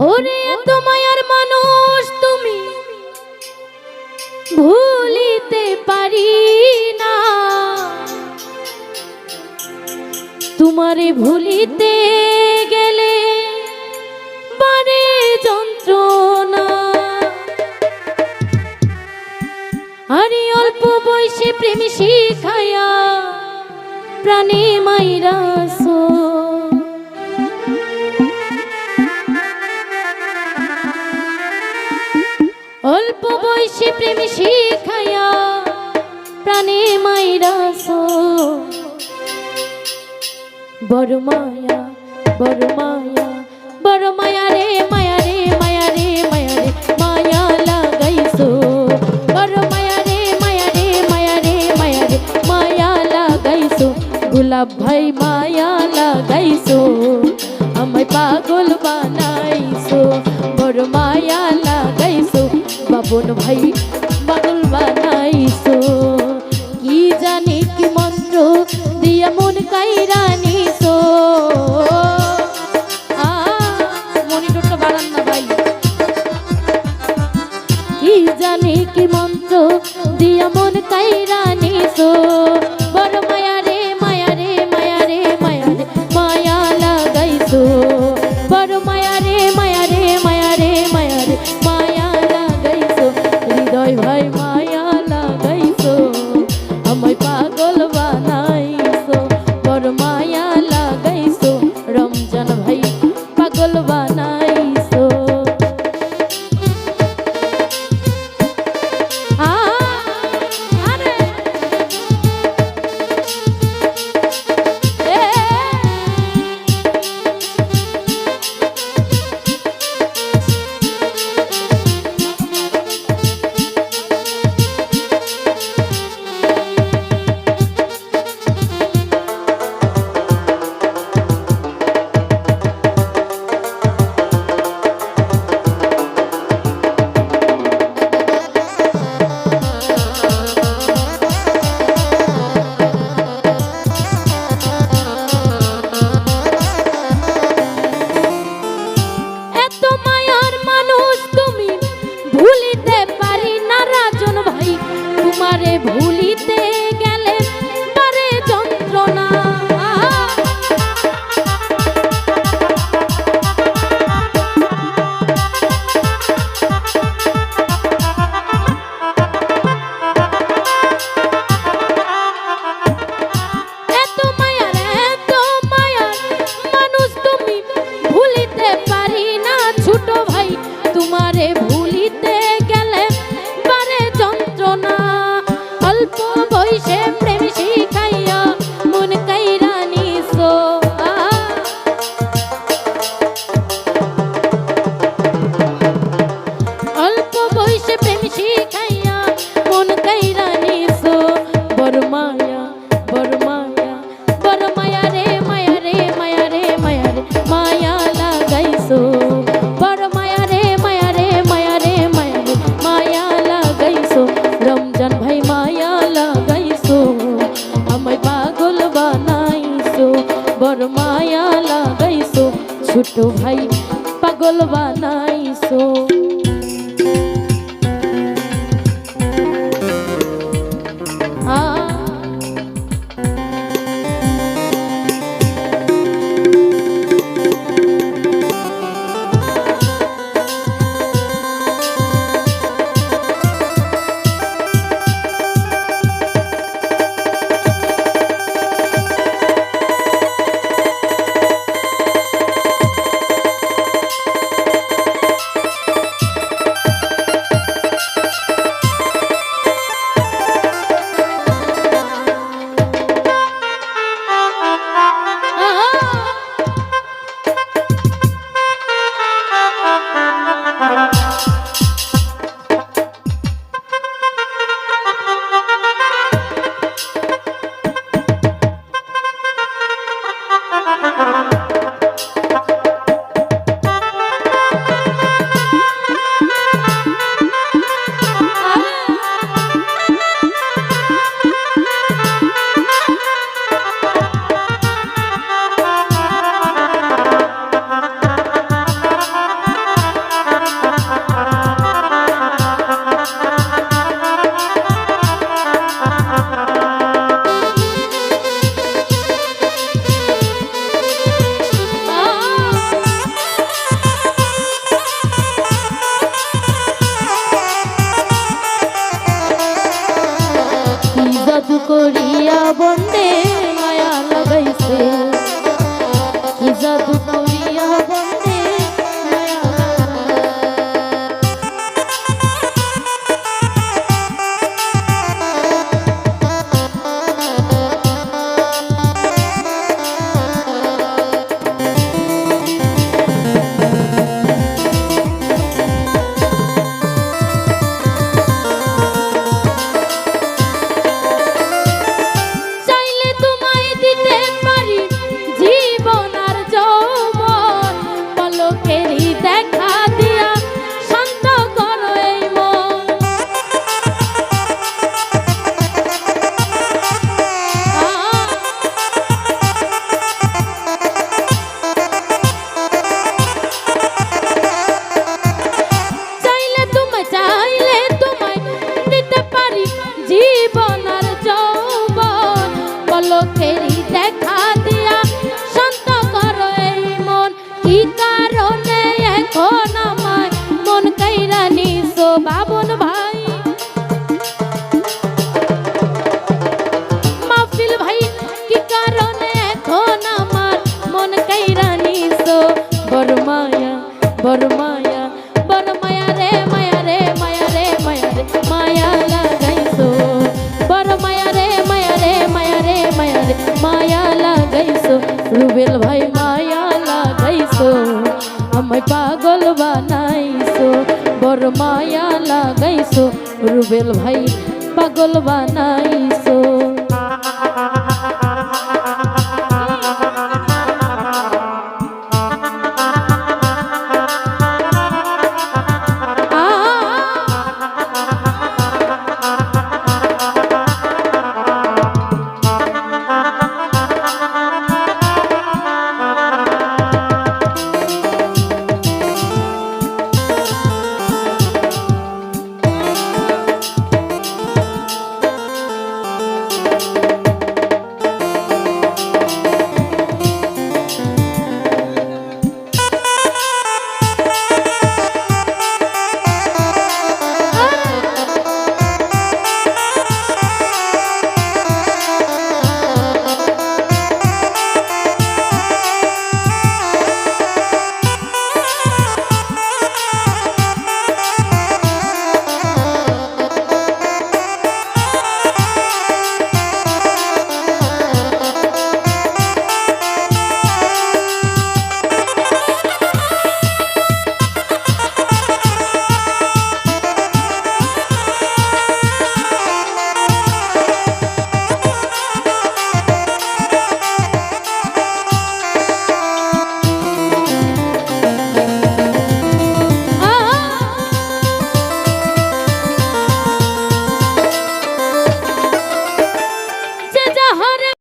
ওরে এত মায়ার মানুষ তুমি, ভুলিতে পারি না। তোমারে ভুলিতে গেলে বারে যন্ত্রণা। আরে অল্প বয়সে প্রেম শিখায়া প্রাণে মাইরাসো অল্প প্রেম শিখায়া প্রাণে মাইরাসো বড় মায়া বড় মায়া বড় মায়া রে মায়া রে মায়া রে মায়া রে, মায়া লাগাইছো। বড় মায়া রে মায়া রে মায়া রে মায়া রে, মায়া লাগাইছো। গোলাপ ভাই মায়া লাগাইছো। আমায় পাগল বানাইছো। বড় মায়া বাবন ভাই, পাগল বানাইছো। কি জানি কি মন্ত্র দিয়া মন কাইরা জানি কি মন্ত্র দিয়া মন কাইরা নিছো। বড় মায়া পাগল বানাইছো। করিয়া বন্দে বড় মায়া বড় মায়া রে মায়া রে মায়া রে মায়া রে, মায়া লাগাইছো। মায়া রে মায়া রে মায়া রে মায়া রে, মায়া ভাই মায়া লাগাইছো। আমায় পাগল বানাইছো। বড় মায়া লাগাইছো। রুবেল ভাই পাগল বানাইছো।